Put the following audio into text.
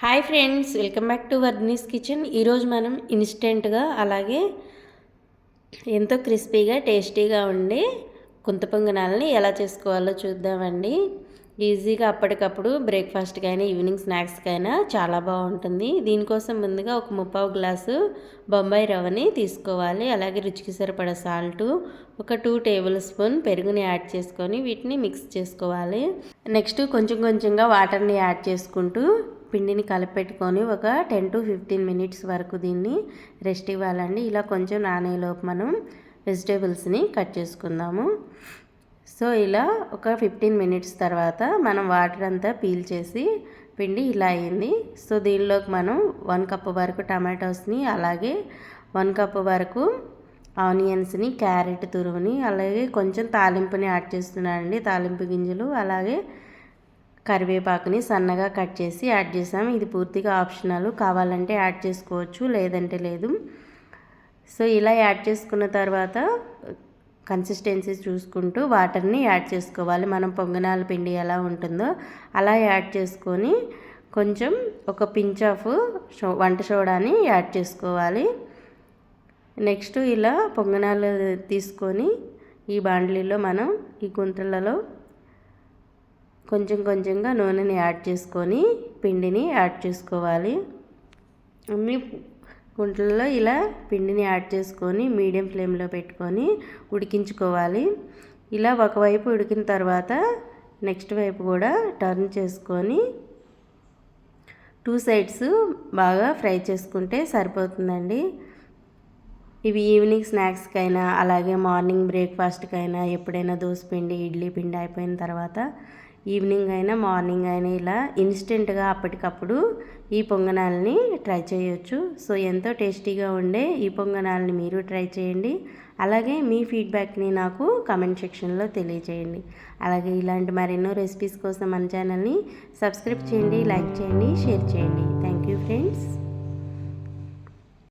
Hi friends welcome back to Varni's kitchen. ఈరోజు మనం ఇన్స్టెంట్గా అలాగే ఎంతో క్రిస్పీగా టేస్టీగా ఉండే కుంత పొంగనాలని ఎలా చేసుకోవాలో చూద్దామండి. ఈజీగా అప్పటికప్పుడు బ్రేక్ఫాస్ట్కి అయినా ఈవినింగ్ స్నాక్స్కి అయినా చాలా బాగుంటుంది. దీనికోసం ముందుగా ఒక ముప్పావు గ్లాసు బొంబాయి రవ్వని తీసుకోవాలి. అలాగే రుచికి సరిపడ సాల్టు ఒక టూ టేబుల్ స్పూన్ పెరుగుని యాడ్ చేసుకొని వీటిని మిక్స్ చేసుకోవాలి. నెక్స్ట్ కొంచెం కొంచెంగా వాటర్ని యాడ్ చేసుకుంటూ పిండిని కలిపెట్టుకొని ఒక టెన్ టు ఫిఫ్టీన్ మినిట్స్ వరకు దీన్ని రెస్ట్ ఇవ్వాలండి. ఇలా కొంచెం నానేలోపు మనం వెజిటేబుల్స్ని కట్ చేసుకుందాము. సో ఇలా ఒక ఫిఫ్టీన్ మినిట్స్ తర్వాత మనం వాటర్ అంతా పీల్ చేసి పిండి ఇలా అయింది. సో దీనిలోకి మనం వన్ కప్ వరకు టమాటోస్ని అలాగే వన్ కప్ వరకు ఆనియన్స్ని క్యారెట్ తురుముని అలాగే కొంచెం తాలింపుని యాడ్ చేస్తున్నానండి. తాలింపు గింజలు అలాగే కరివేపాకుని సన్నగా కట్ చేసి యాడ్ చేసాం ఇది పూర్తిగా ఆప్షనల్. కావాలంటే యాడ్ చేసుకోవచ్చు లేదంటే లేదు. సో ఇలా యాడ్ చేసుకున్న తర్వాత కన్సిస్టెన్సీ చూసుకుంటూ వాటర్ని యాడ్ చేసుకోవాలి. మనం పొంగనాల పిండి ఎలా ఉంటుందో అలా యాడ్ చేసుకొని కొంచెం ఒక పించ్ ఆఫ్ వంట సోడాని యాడ్ చేసుకోవాలి. నెక్స్ట్ ఇలా పొంగనాలు తీసుకొని ఈ బాండ్లీలో మనం ఈ గుంతలలో కొంచెం కొంచెంగా నూనెని యాడ్ చేసుకొని పిండిని యాడ్ చేసుకోవాలి. అన్ని గుంటలలో ఇలా పిండిని యాడ్ చేసుకొని మీడియం ఫ్లేమ్లో పెట్టుకొని ఉడికించుకోవాలి. ఇలా ఒకవైపు ఉడికిన తర్వాత నెక్స్ట్ వైపు కూడా టర్న్ చేసుకొని టూ సైడ్స్ బాగా ఫ్రై చేసుకుంటే సరిపోతుందండి. ఇవి ఈవినింగ్ స్నాక్స్కైనా అలాగే మార్నింగ్ బ్రేక్ఫాస్ట్కైనా ఎప్పుడైనా దోశ పిండి ఇడ్లీ పిండి అయిపోయిన తర్వాత ఈవినింగ్ అయినా మార్నింగ్ అయినా ఇలా ఇన్స్టెంట్గా అప్పటికప్పుడు ఈ పొంగనాలని ట్రై చేయొచ్చు. సో ఎంతో టేస్టీగా ఉండే ఈ పొంగనాలని మీరు ట్రై చేయండి. అలాగే మీ ఫీడ్బ్యాక్ని నాకు కమెంట్ సెక్షన్లో తెలియచేయండి. అలాగే ఇలాంటి మరెన్నో రెసిపీస్ కోసం మన ఛానల్ని సబ్స్క్రైబ్ చేయండి లైక్ చేయండి షేర్ చేయండి. Thank you friends.